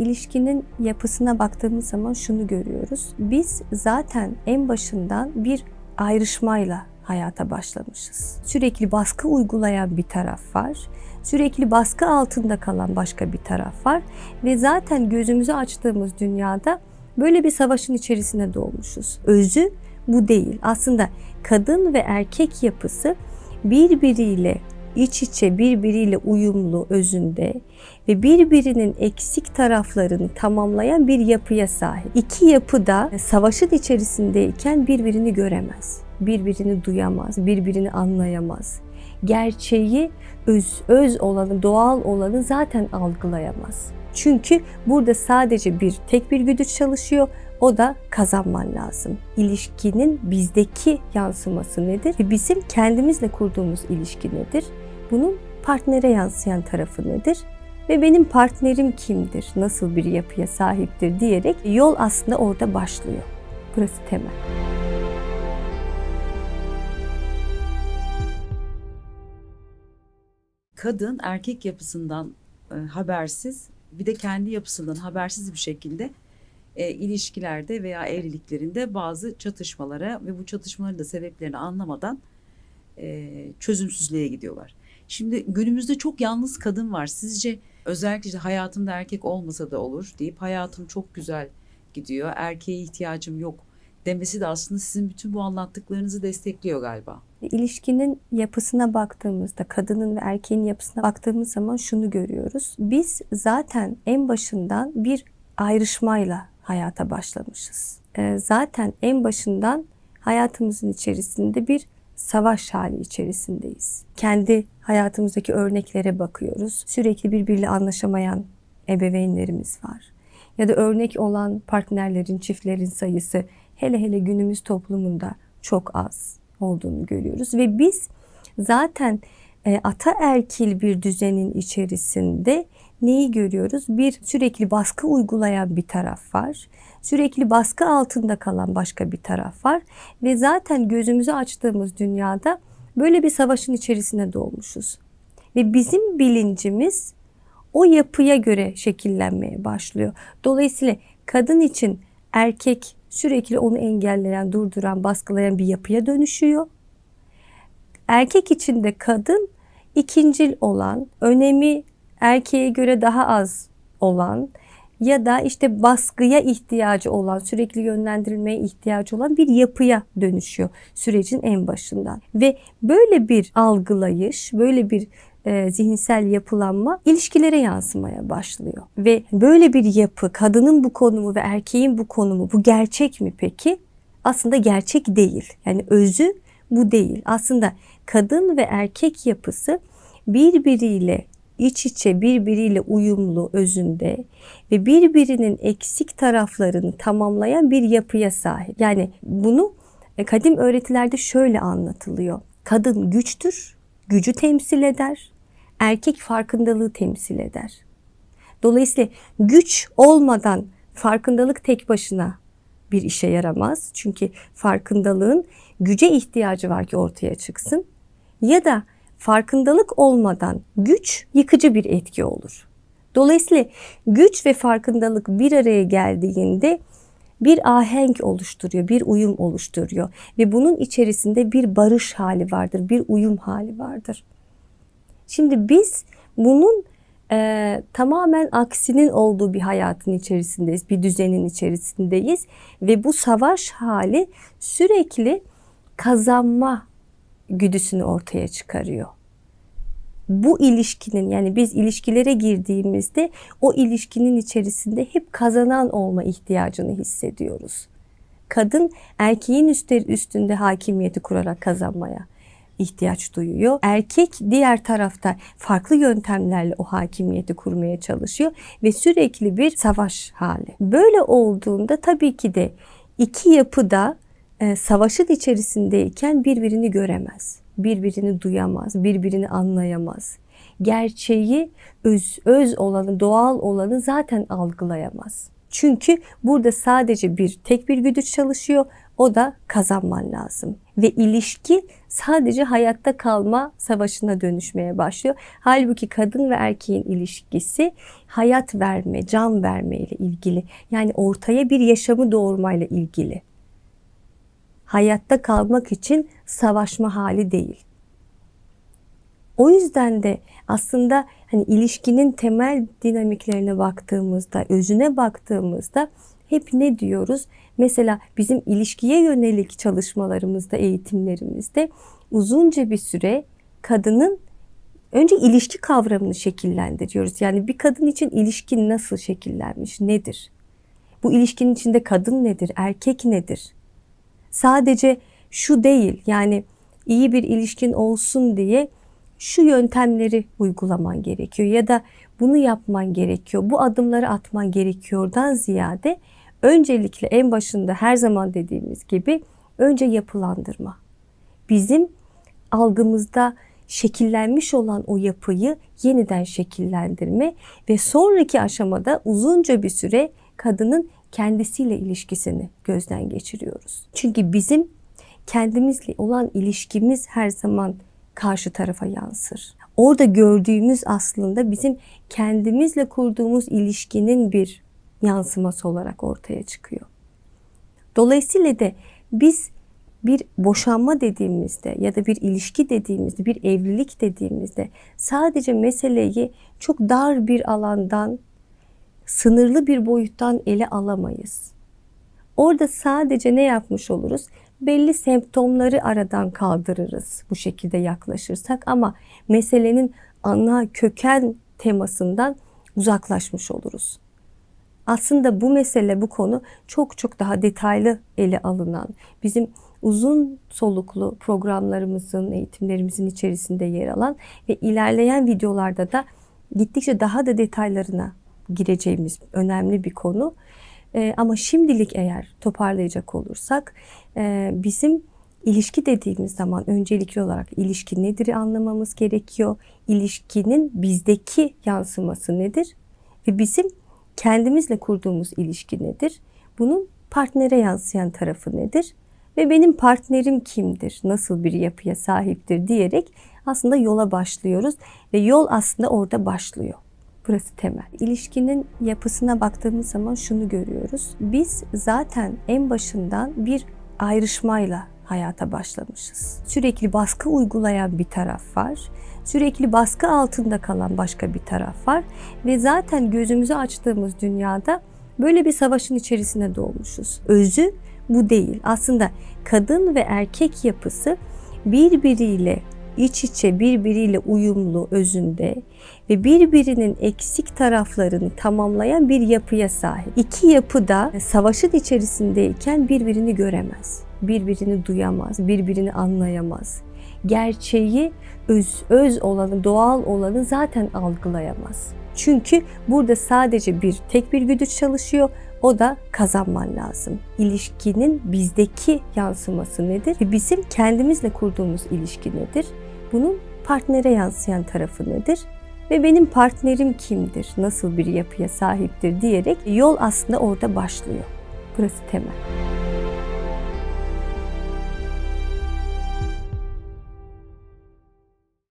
İlişkinin yapısına baktığımız zaman şunu görüyoruz. Biz zaten en başından bir ayrışmayla hayata başlamışız. Sürekli baskı uygulayan bir taraf var. Sürekli baskı altında kalan başka bir taraf var ve zaten gözümüzü açtığımız dünyada böyle bir savaşın içerisine doğmuşuz. Özü bu değil. Aslında kadın ve erkek yapısı birbiriyle iç içe, birbiriyle uyumlu özünde ve birbirinin eksik taraflarını tamamlayan bir yapıya sahip. İki yapı da savaşın içerisindeyken birbirini göremez, birbirini duyamaz, birbirini anlayamaz. Gerçeği, öz, öz olanı, doğal olanı zaten algılayamaz. Çünkü burada sadece bir tek bir güdü çalışıyor. O da kazanman lazım. İlişkinin bizdeki yansıması nedir? Ve bizim kendimizle kurduğumuz ilişki nedir? Bunun partnere yansıyan tarafı nedir? Ve benim partnerim kimdir? Nasıl bir yapıya sahiptir diyerek yol aslında orada başlıyor. Burası temel. kadın erkek yapısından e, habersiz bir de kendi yapısından habersiz bir şekilde e, ilişkilerde veya evliliklerinde bazı çatışmalara ve bu çatışmaların da sebeplerini anlamadan e, çözümsüzlüğe gidiyorlar. Şimdi günümüzde çok yalnız kadın var. Sizce özellikle işte hayatımda erkek olmasa da olur deyip hayatım çok güzel gidiyor, erkeğe ihtiyacım yok demesi de aslında sizin bütün bu anlattıklarınızı destekliyor galiba. İlişkinin yapısına baktığımızda, kadının ve erkeğin yapısına baktığımız zaman şunu görüyoruz. Biz zaten en başından bir ayrışmayla hayata başlamışız. Ee, Zaten en başından hayatımızın içerisinde bir savaş hali içerisindeyiz. Kendi hayatımızdaki örneklere bakıyoruz. Sürekli birbiriyle anlaşamayan ebeveynlerimiz var. Ya da örnek olan partnerlerin, çiftlerin sayısı hele hele günümüz toplumunda çok az olduğunu görüyoruz ve biz zaten e, ataerkil bir düzenin içerisinde neyi görüyoruz? Bir sürekli baskı uygulayan bir taraf var. Sürekli baskı altında kalan başka bir taraf var ve zaten gözümüzü açtığımız dünyada böyle bir savaşın içerisine doğmuşuz. Ve bizim bilincimiz o yapıya göre şekillenmeye başlıyor. Dolayısıyla kadın için erkek sürekli onu engelleyen, durduran, baskılayan bir yapıya dönüşüyor. Erkek için de kadın ikincil olan, önemi erkeğe göre daha az olan ya da işte baskıya ihtiyacı olan, sürekli yönlendirilmeye ihtiyacı olan bir yapıya dönüşüyor sürecin en başından. Ve böyle bir algılayış, böyle bir e, zihinsel yapılanma ilişkilere yansımaya başlıyor. Ve böyle bir yapı, kadının bu konumu ve erkeğin bu konumu bu gerçek mi peki? Aslında gerçek değil. Yani özü bu değil. Aslında kadın ve erkek yapısı birbiriyle iç içe, birbiriyle uyumlu özünde ve birbirinin eksik taraflarını tamamlayan bir yapıya sahip. Yani bunu e, kadim öğretilerde şöyle anlatılıyor. Kadın güçtür, gücü temsil eder. Erkek farkındalığı temsil eder. Dolayısıyla güç olmadan farkındalık tek başına bir işe yaramaz. Çünkü farkındalığın güce ihtiyacı var ki ortaya çıksın. Ya da farkındalık olmadan güç yıkıcı bir etki olur. Dolayısıyla güç ve farkındalık bir araya geldiğinde bir ahenk oluşturuyor, bir uyum oluşturuyor ve bunun içerisinde bir barış hali vardır, bir uyum hali vardır. Şimdi biz bunun e, tamamen aksinin olduğu bir hayatın içerisindeyiz, bir düzenin içerisindeyiz ve bu savaş hali sürekli kazanma güdüsünü ortaya çıkarıyor. Bu ilişkinin yani biz ilişkilere girdiğimizde o ilişkinin içerisinde hep kazanan olma ihtiyacını hissediyoruz. Kadın erkeğin üstünde hakimiyeti kurarak kazanmaya ihtiyaç duyuyor. Erkek diğer tarafta farklı yöntemlerle o hakimiyeti kurmaya çalışıyor ve sürekli bir savaş hali. Böyle olduğunda tabii ki de iki yapı da e, savaşın içerisindeyken birbirini göremez. Birbirini duyamaz, birbirini anlayamaz. Gerçeği öz, öz olanı, doğal olanı zaten algılayamaz. Çünkü burada sadece bir tek bir güdüç çalışıyor. O da kazanman lazım. Ve ilişki sadece hayatta kalma savaşına dönüşmeye başlıyor. Halbuki kadın ve erkeğin ilişkisi hayat verme, can verme ile ilgili. Yani ortaya bir yaşamı doğurmayla ilgili. Hayatta kalmak için savaşma hali değil. O yüzden de aslında hani ilişkinin temel dinamiklerine baktığımızda, özüne baktığımızda hep ne diyoruz? Mesela bizim ilişkiye yönelik çalışmalarımızda, eğitimlerimizde uzunca bir süre kadının önce ilişki kavramını şekillendiriyoruz. Yani bir kadın için ilişki nasıl şekillenmiş, nedir? Bu ilişkinin içinde kadın nedir, erkek nedir? Sadece şu değil yani iyi bir ilişkin olsun diye şu yöntemleri uygulaman gerekiyor ya da bunu yapman gerekiyor, bu adımları atman gerekiyordan ziyade öncelikle en başında her zaman dediğimiz gibi önce yapılandırma. Bizim algımızda şekillenmiş olan o yapıyı yeniden şekillendirme ve sonraki aşamada uzunca bir süre kadının kendisiyle ilişkisini gözden geçiriyoruz. Çünkü bizim kendimizle olan ilişkimiz her zaman karşı tarafa yansır. Orada gördüğümüz aslında bizim kendimizle kurduğumuz ilişkinin bir yansıması olarak ortaya çıkıyor. Dolayısıyla da biz bir boşanma dediğimizde ya da bir ilişki dediğimizde, bir evlilik dediğimizde sadece meseleyi çok dar bir alandan, sınırlı bir boyuttan ele alamayız. Orada sadece ne yapmış oluruz? Belli semptomları aradan kaldırırız bu şekilde yaklaşırsak ama meselenin ana köken temasından uzaklaşmış oluruz. Aslında bu mesele, bu konu çok çok daha detaylı ele alınan, bizim uzun soluklu programlarımızın, eğitimlerimizin içerisinde yer alan ve ilerleyen videolarda da gittikçe daha da detaylarına gireceğimiz önemli bir konu. Ee, ama şimdilik eğer toparlayacak olursak e, bizim ilişki dediğimiz zaman öncelikli olarak ilişki nedir anlamamız gerekiyor. İlişkinin bizdeki yansıması nedir? Ve bizim kendimizle kurduğumuz ilişki nedir? Bunun partnere yansıyan tarafı nedir? Ve benim partnerim kimdir? Nasıl bir yapıya sahiptir diyerek aslında yola başlıyoruz ve yol aslında orada başlıyor. Burası temel. İlişkinin yapısına baktığımız zaman şunu görüyoruz. Biz zaten en başından bir ayrışmayla hayata başlamışız. Sürekli baskı uygulayan bir taraf var. Sürekli baskı altında kalan başka bir taraf var ve zaten gözümüzü açtığımız dünyada böyle bir savaşın içerisine doğmuşuz. Özü bu değil. Aslında kadın ve erkek yapısı birbiriyle iç içe birbiriyle uyumlu özünde ve birbirinin eksik taraflarını tamamlayan bir yapıya sahip. İki yapı da savaşın içerisindeyken birbirini göremez, birbirini duyamaz, birbirini anlayamaz. Gerçeği öz, öz olanı, doğal olanı zaten algılayamaz. Çünkü burada sadece bir tek bir güdüç çalışıyor. O da kazanman lazım. İlişkinin bizdeki yansıması nedir? Ve bizim kendimizle kurduğumuz ilişki nedir? Bunun partnere yansıyan tarafı nedir? Ve benim partnerim kimdir? Nasıl bir yapıya sahiptir diyerek yol aslında orada başlıyor. Burası temel.